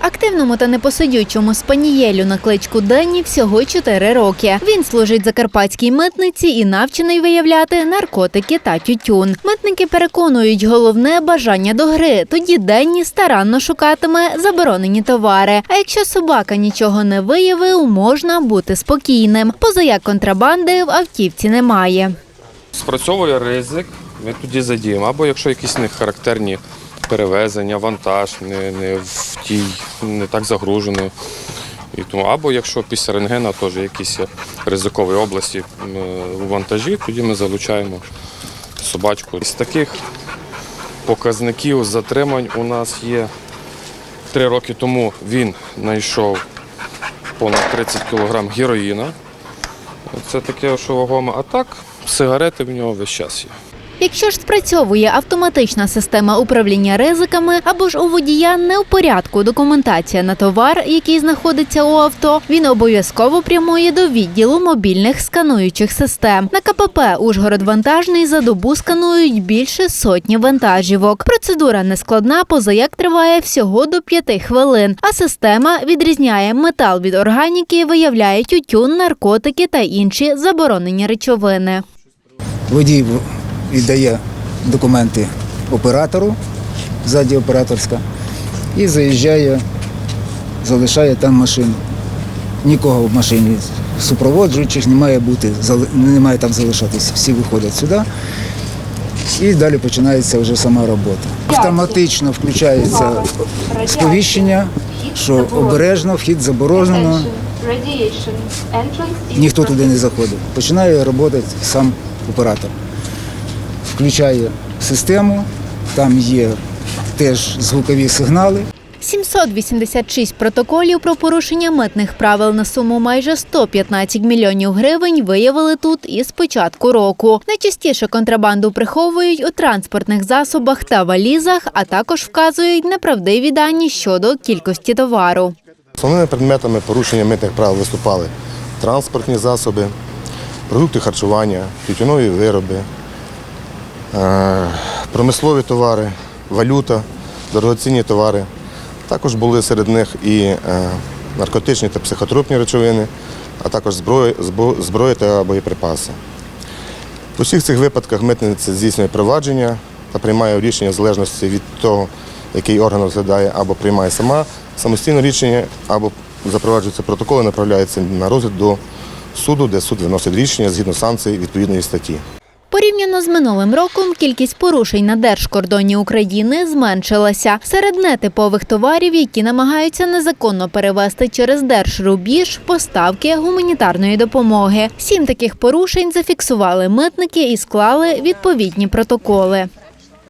Активному та непосидючому спанієлю на кличку Денні всього 4 роки. Він служить закарпатській митниці і навчений виявляти наркотики та тютюн. Митники переконують головне бажання до гри. Тоді Денні старанно шукатиме заборонені товари. А якщо собака нічого не виявив, можна бути спокійним. Позаяк контрабанди в автівці немає. Спрацьовує ризик, ми тоді задіємо. Або якщо якісь не характерні перевезення, вантаж не, не в тій, не так загружено. І тому, або якщо після рентгена теж якісь ризикові області у вантажі, тоді ми залучаємо собачку. З таких показників затримань у нас є три роки тому він знайшов понад 30 кг героїна. Це таке, що вагоме. А так, сигарети в нього весь час є. Якщо ж спрацьовує автоматична система управління ризиками або ж у водія не в порядку документація на товар, який знаходиться у авто, він обов'язково прямує до відділу мобільних скануючих систем. На КПП Ужгород вантажний за добу сканують більше сотні вантажівок. Процедура нескладна, позаяк триває всього до п'яти хвилин. А система відрізняє метал від органіки, виявляє тютюн, наркотики та інші заборонені речовини. Водій віддає документи оператору, ззаді операторська, і заїжджає, залишає там машину. Нікого в машині супроводжуючих не має бути, не має там залишатись. Всі виходять сюди. І далі починається вже сама робота. Автоматично включається сповіщення, що обережно, вхід заборонено, ніхто туди не заходить. Починає роботи сам оператор. Включає систему, там є теж звукові сигнали. 786 протоколів про порушення митних правил на суму майже 115 мільйонів гривень виявили тут із початку року. Найчастіше контрабанду приховують у транспортних засобах та валізах, а також вказують неправдиві дані щодо кількості товару. Основними предметами порушення митних правил виступали транспортні засоби, продукти харчування, тютюнові вироби, промислові товари, валюта, дорогоцінні товари. Також були серед них і е, наркотичні та психотропні речовини, а також зброя, збо- та боєприпаси. У всіх цих випадках митниця здійснює провадження та приймає рішення в залежності від того, який орган розглядає, або приймає сама самостійне рішення, або запроваджується протокол і направляється на розгляд до суду, де суд виносить рішення згідно санкцій відповідної статті. Порівняно з минулим роком кількість порушень на держкордоні України зменшилася. Серед нетипових товарів, які намагаються незаконно перевезти через держрубіж, поставки гуманітарної допомоги. Сім таких порушень зафіксували митники і склали відповідні протоколи.